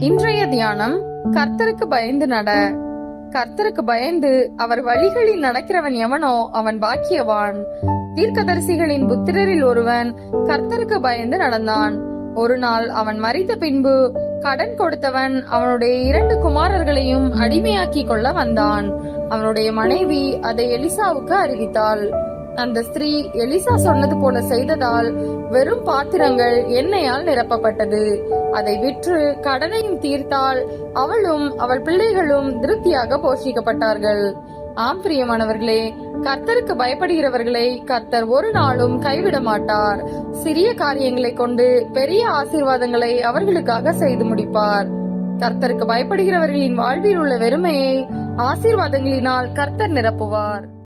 இன்றைய தியானம் கர்த்தருக்கு பயந்து நட. கர்த்தருக்கு பயந்து அவர் வழிகளில் நடக்கிறவன் எவனோ அவன் பாக்கியவான். தீர்க்கதரிசிகளின் புத்திரரில் ஒருவன் கர்த்தருக்கு பயந்து நடந்தான். ஒரு நாள் அவன் மறித்த பின்பு கடன் கொடுத்தவன் அவனுடைய இரண்டு குமாரர்களையும் அடிமையாக்கி கொள்ள வந்தான். அவனுடைய மனைவி அதை எலிசாவுக்கு அறிவித்தாள். அந்த ஸ்திரீ எலிசா சொன்னது போல செய்ததால் வெறும் பாத்திரங்கள் எண்ணெயால் நிரப்பப்பட்டது. அதை விற்று கடனையும் தீர்த்தால் அவளும் அவள் பிள்ளைகளும் திருப்தியாக போஷிக்கப்பட்டார்கள். ஆம் பிரியமானவர்களே கர்த்தருக்கு பயப்படுகிறவர்களை கர்த்தர் ஒரு நாளும் கைவிட மாட்டார். சிறிய காரியங்களை கொண்டு பெரிய ஆசீர்வாதங்களை அவர்களுக்காக செய்து முடிப்பார். கர்த்தருக்கு பயப்படுகிறவர்களின் வாழ்வில் உள்ள வெறுமையை ஆசீர்வாதங்களினால் கர்த்தர் நிரப்புவார்.